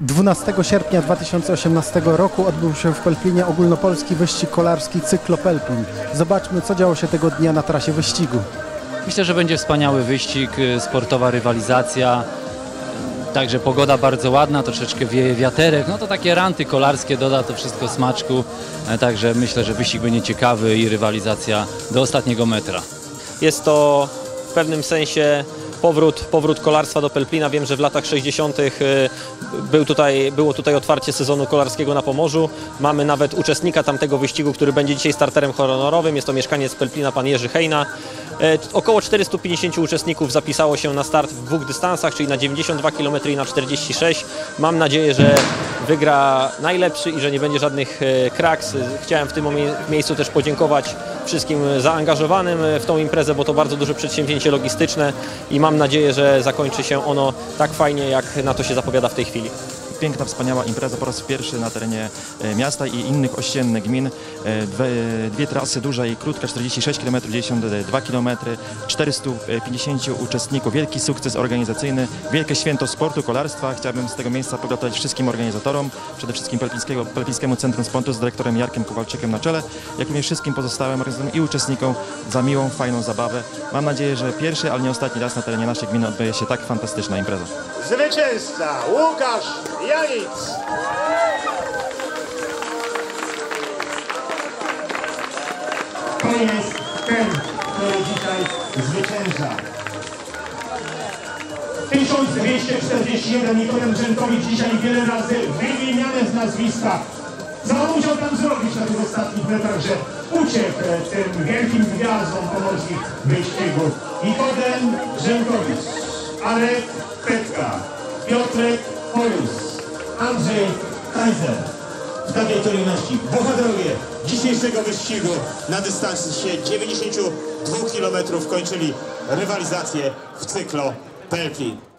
12 sierpnia 2018 roku odbył się w Pelplinie ogólnopolski wyścig kolarski Cyklo Pelplin. Zobaczmy, co działo się tego dnia na trasie wyścigu. Myślę, że będzie wspaniały wyścig, y, sportowa rywalizacja. Także pogoda bardzo ładna, troszeczkę wieje wiaterek. No to takie ranty kolarskie doda to wszystko smaczku. E, Także myślę, że wyścig będzie ciekawy i rywalizacja do ostatniego metra. Jest to w pewnym sensie powrót, powrót kolarstwa do Pelplina. Wiem, że w latach 60. y, Był tutaj, było tutaj otwarcie sezonu kolarskiego na Pomorzu. Mamy nawet uczestnika tamtego wyścigu, który będzie dzisiaj starterem honorowym. Jest to mieszkaniec Pelplina, pan Jerzy Hejna. E, Około 450 uczestników zapisało się na start w dwóch dystansach, czyli na 92 km i na 46. Mam nadzieję, że wygra najlepszy i że nie będzie żadnych e, kraks. Chciałem w tym miejscu też podziękować wszystkim zaangażowanym w tą imprezę, bo to bardzo duże przedsięwzięcie logistyczne i mam nadzieję, że zakończy się ono tak fajnie, jak na to się zapowiada w tej chwili. Piękna, wspaniała impreza po raz pierwszy na terenie e, miasta i innych ościennych gmin. E, Dwie, dwie trasy, duża i krótka, 46 km, 92 km, 450 uczestników, wielki sukces organizacyjny, wielkie święto sportu, kolarstwa. Chciałbym z tego miejsca pogratulować wszystkim organizatorom, przede wszystkim Pelpińskiemu Centrum Sportu z dyrektorem Jarkiem Kowalczykiem na czele, jak również wszystkim pozostałym organizatorom i uczestnikom za miłą, fajną zabawę. Mam nadzieję, że pierwszy, ale nie ostatni raz na terenie naszej gminy odbędzie się tak fantastyczna impreza. Zwycięzca Łukasz Janic. To jest ten, który dzisiaj zwycięża. 1241 Nikodem Brzękowicz dzisiaj wiele razy wymieniany z nazwiska. Co on musiał tam zrobić na tych ostatnich metrach, że uciekł tym wielkim gwiazdom pomorskich wyścigów. Nikodem Brzękowicz, Arek Petka, Piotrek Holus, Andrzej Kaiser. W takiej kolejności bohaterowie dzisiejszego wyścigu na dystansie 92 km kończyli rywalizację w cyklo Pelplin.